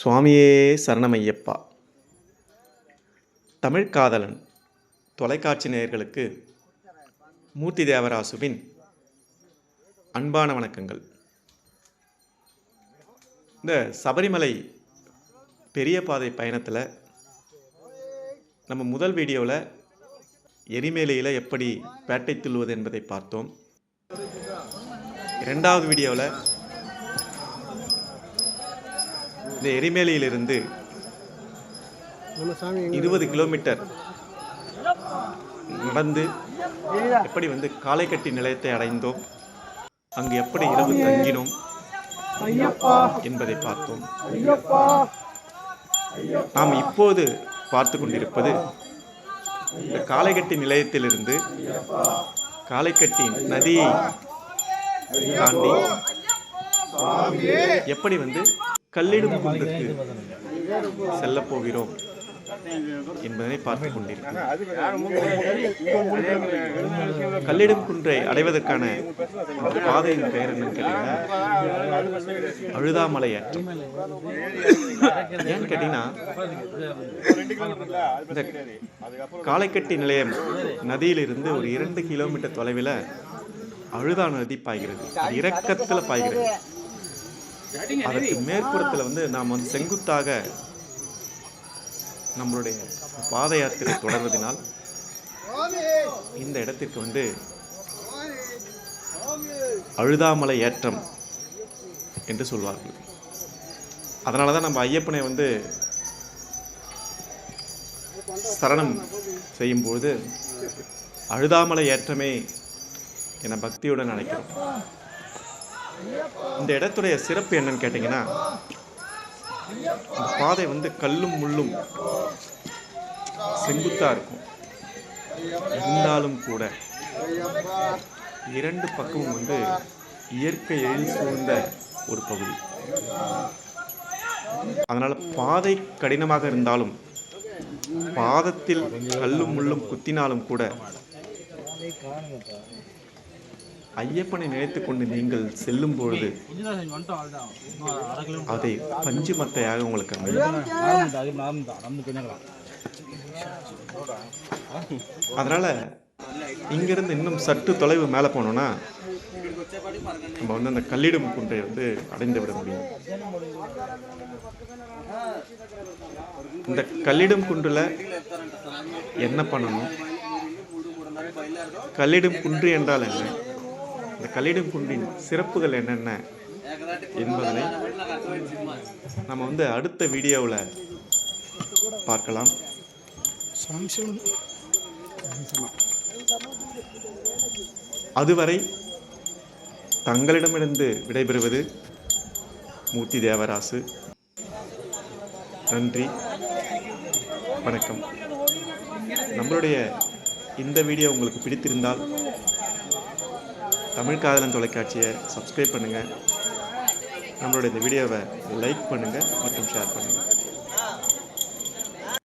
சுவாமியே சரணமையப்பா. தமிழ் காதலன் தொலைக்காட்சி நேயர்களுக்கு மூர்த்தி தேவராசுவின் அன்பான வணக்கங்கள். இந்த சபரிமலை பெரிய பாதை பயணத்தில் நம்ம முதல் வீடியோவில் எரிமேலையில் எப்படி பேட்டை துள்ளுவது என்பதை பார்த்தோம். இரண்டாவது வீடியோவில் இந்த எரிமேலியிலிருந்து நம்ம சாமி இருபது கிலோமீட்டர் நடந்து எப்படி வந்து காலைக்கட்டி நிலையத்தை அடைந்தோம்? அங்கு எப்படி இரவு தங்கினோம்? ஐயப்பா. என்பதை பார்த்தோம். ஐயப்பா. நாம் இப்போது பார்த்து கொண்டிருப்பது இந்த காலைக்கட்டி நிலையத்திலிருந்து காலைக்கட்டி நதியை தாண்டி எப்படி வந்து கல்லிடும் குன்றுக்கு செல்லப் போகிறோம் என்பதனை பார்த்து கொண்டிருக்கிறோம். கல்லிடும் குன்றை அடைவதற்கான பாதையின் பெயர் என்னன்னு கேட்டீங்கன்னா அழுதாமலை ஏற்றம் ஏன்னு கேட்டீங்கன்னா இந்த காலைக்கட்டி நிலையம் நதியிலிருந்து ஒரு இரண்டு கிலோமீட்டர் தொலைவில் அழுதா நதி பாய்கிறது. இறக்கத்தில் பாய்கிறது. அதற்கு மேற்புறத்தில் வந்து நாம் வந்து செங்குத்தாக நம்மளுடைய பாத யாத்திரை தொடர்வதனால் இந்த இடத்திற்கு வந்து அழுதாமலை ஏற்றம் என்று சொல்வார்கள். அதனால தான் நம்ம ஐயப்பனை வந்து சரணம் செய்யும்போது அழுதாமலை ஏற்றமே என பக்தியுடன் நினைக்கிறோம் இந்த இடத்துடைய சிறப்பு என்னன்னு கேட்டிங்கன்னா இந்த பாதை வந்து கல்லும் முள்ளும் செங்குத்தாக இருக்கும். இருந்தாலும் கூட இரண்டு பக்கமும் வந்து இயற்கை எழில் சூழ்ந்த ஒரு பகுதி. அதனால் பாதை கடினமாக இருந்தாலும் பாதத்தில் கல்லும் முள்ளும் குத்தினாலும் கூட ஐயப்பனை நினைத்துக் கொண்டு நீங்கள் செல்லும் பொழுது அதை பஞ்சு மத்தையாக உங்களுக்கு அதனால இங்கிருந்து இன்னும் சற்று தொலைவு மேலே போனோம்னா நம்ம வந்து அந்த கல்லிடும் குன்றை வந்து அடைந்து விட முடியும். இந்த கல்லிடும் குன்றில் என்ன பண்ணணும்? கல்லிடும் குன்று என்றால் என்ன? இந்த கல்லிடும் குன்றின் சிறப்புகள் என்னென்ன என்பதனை நம்ம வந்து அடுத்த வீடியோவில் பார்க்கலாம். அதுவரை தங்களிடமிருந்து விடைபெறுவது மூர்த்தி தேவராசு. நன்றி. வணக்கம். நம்மளுடைய இந்த வீடியோ உங்களுக்கு பிடித்திருந்தால் தமிழ் காதலன் தொலைக்காட்சியை சப்ஸ்கிரைப் பண்ணுங்கள் நம்மளுடைய இந்த வீடியோவை லைக் பண்ணுங்கள் மற்றும் ஷேர் பண்ணுங்கள்